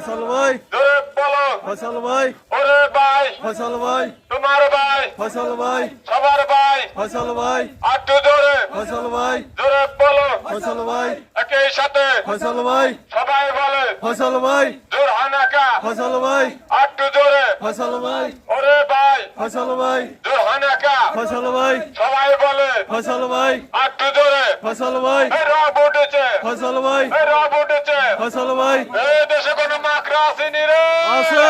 ফসল ভাই ফসল ভাই ওরে ভাই ফসল ভাই তোমার ভাই ফসল ভাই সবার ভাই ফসল ভাই আটু জোরে ফসল ভাই জোরে বলো ফসল ভাই একই সাথে ফসল ভাই সবাই বলে ফসল ভাই জোর হানাকা ফসল ভাই আটু জোরে ফসল ভাই ওরে ভাই ফসল ভাই জোর হানাকা ফসল ভাই সবাই বলে ফসল ভাই আটু জোরে ফসল ভাই রব উঠেছে ফসল ভাই রব উঠেছে ফয়সাল ভাই এই দেশে কোনো মাকড়া আসেনি রে আছে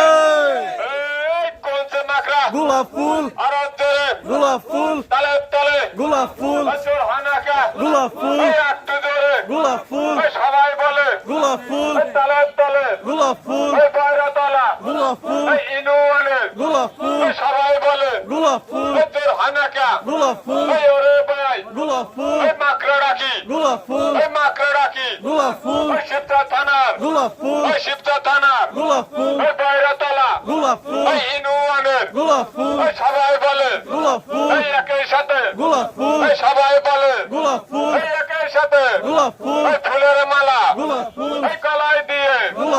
এই কোন সে মাকড়া গোলাপ ফুল আর জোরে গোলাপ ফুল তালে তালে গোলাপ ফুল জোর হানাকা গোলাপ ফুল একটু জোরে গোলাপ ফুল সবাই বলে গোলাপ ফুল তালে তালে গোলাপ ফুল বাইরা তালা গোলাপ ফুল এই ইনুয়ানে গোলাপ ফুল সবাই বলে গোলাপ ফুল এই তোর হানাকা গোলাপ ফুল এই ওরে ভাই গোলাপ ফুল এই মাকড়া রাখি গোলাপ ফুল এই মাকড়া রাখি গোলাপ ফুল ওই শিবটা থানার গোলাপ ফুল ওই শিবটা থানার গোলাপ ফুল ওই বাইরা তালা গোলাপ ফুল ওই ইনুয়ানের গোলাপ ফুল ওই সবাই বলে গোলাপ ফুল এই একই সাথে গোলাপ ফুল এই সবাই বলে গোলাপ ফুল এই একই সাথে গোলাপ ফুল ওই ফুলের মালা গোলাপ ফুল এই গলায় দিয়ে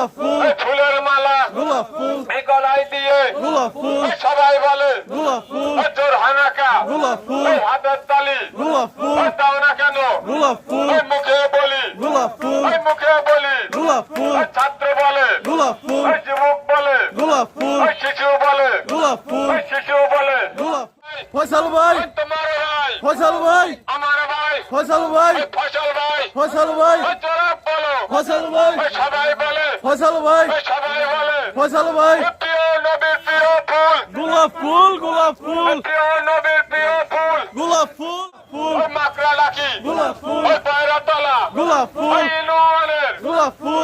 গোলাপ ফুল ফুলের মালা গোলাপ ফুল গলায় দিয়ে গোলাপ ফুল সবাই বলে গোলাপ ফুল তোর হানাকা গোলাপ ফুল হাতের তালি গোলাপ ফুল দাও না কেন গোলাপ ফুল মুখে বলি গোলাপ ফুল মুখে বলি গোলাপ ফুল ছাত্র বলে গোলাপ ফুল যুবক বলে গোলাপ ফুল শিশু বলে গোলাপ ফুল শিশু বলে গোলাপ ফয়সাল ভাই তোমার ভাই ফয়সাল ভাই আমার ভাই ফয়সাল ভাই ফসল ভাই ফয়সাল ভাই ফয়সাল ভাই সবাই বলে ফয়সাল ভাই সবাই বলে ফয়সাল ভাই প্রিয় নবীর প্রিয় ফুল গোলাপ ফুল গোলাপ ফুল ওই প্রিয় নবীর প্রিয় ফুল গোলাপ ফুল ফুল মাকড়া গোলাপ ফুল তলা গোলাপ ফুল ওই ইনুয়ানের গোলাপ ফুল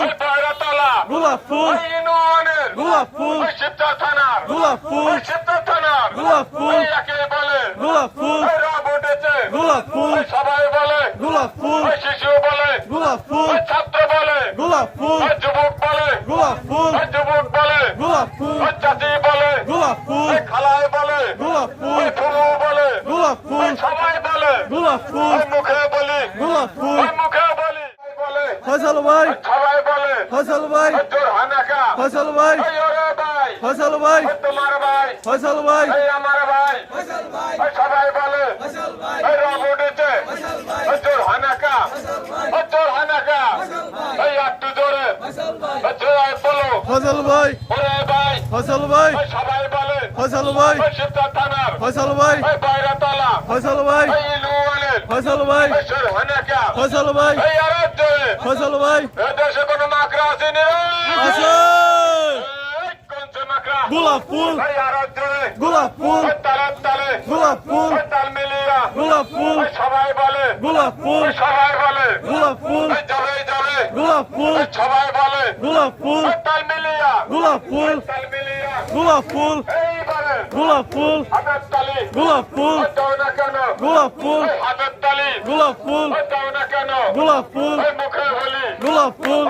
তলা গোলাপ ফুল ওই ইনুয়ানের গোলাপ ফুল ওই শিবচর থানার গোলাপ ফুল ওই শিবচর থানার গোলাপ ফুল একে বলে গোলাপ ফুল ওই রব উঠেছে গোলাপ ফুল সবাই বলে গোলাপ ফুল ওই শিশু বলে গোলাপ ফুল ওই ছাত্র বলে গোলাপ ফুল ওই যুবক বলে গোলাপ ফুল ওই যুবক বলে গোলাপ ফুল ওই চাচি বলে গোলাপ ফুল খালাই বলে গোলাপ ফুল ফুলু বলে গোলাপ ফুল সবাই বলে গোলাপ ফুল মুখে বলি গোলাপ ফুল মুখে বলি বলে ভাই সবাই বলে ফয়সাল ভাই ওই তোর হানাকা ফয়সাল ভাই ওই ভাই ফয়সাল ভাই ওই ভাই ফয়সাল ভাই ওই ভাই সবাই বলে ওই রব উঠেছে ওই তোর হানাকা ওই তোর হানাকা ওই একটু জোরে ওই জোরে বলো ভাই ওরে ভাই। ফয়সাল ভাই সবাই বলে ফয়সাল ভাই। ওই শিবচর থানার। ফয়সাল ভাই। ওই বাইরা তলা ফয়সাল ভাই। ফয়সাল ভাই। ফয়সাল ভাই ফয়সাল ভাই। দেশে কোনো মাকড়া আছে মাকড়া? গোলাপ ফুল। গোলাপ ফুল। গোলাপ ফুল। গোলাপ ফুল। সবাই বলে। গোলাপ ফুল। সবাই বলে। গোলাপ ফুল। যাবে যাবে। গোলাপ ফুল। সবাই বলে। গোলাপ ফুল। তাল মিলিয়া। গোলাপ ফুল গোলাপ ফুল গোলাপ ফুল গোলাপ ফুল গোলাপ ফুল গোলাপ ফুল গোলাপ ফুল গোলাপ ফুল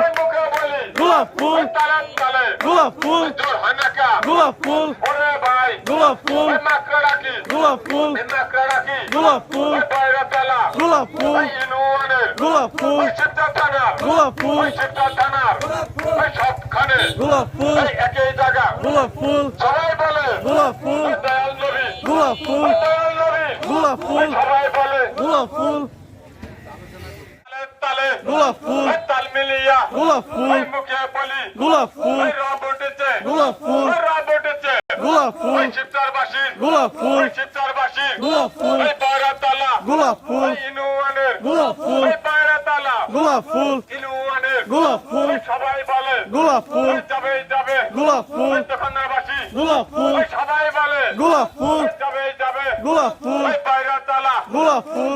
গোলাপ ফুল গোলাপ ফুল গোলাপ ফুল গোলাপ ফুল গোলাপ ফুল গোলাপ ফুল গোলাপ ফুল গোলাপ ফুল গোলাপ ফুল সবখানে গোলাপ ফুল একই জায়গা গোলাপ ফুল সবাই বলে গোলাপ ফুল দয়াল নবী গোলাপ ফুল দয়াল নবী গোলাপ ফুল সবাই বলে গোলাপ ফুল তালে গোলাপ ফুল তাল মিলিয়া গোলাপ ফুল মুখে বলি গোলাপ ফুল রব উঠেছে গোলাপ ফুল রব উঠেছে গোলাপ ফুল ওই শিবটার বাসি গোলাপ ফুল ওই শিবটার বাসি গোলাপ ফুল বাইরা তালা গোলাপ ফুল ইনুয়ানের গোলাপ ফুল বাইরা তালা গোলাপ ফুল ইনুয়ানের গোলাপ ফুল সবাই গোলাপ ফুল গোলাপ ফুল গোলাপ ফুল সবাই বলে। গোলাপ ফুল গোলাপ ফুল গোলাপ ফুল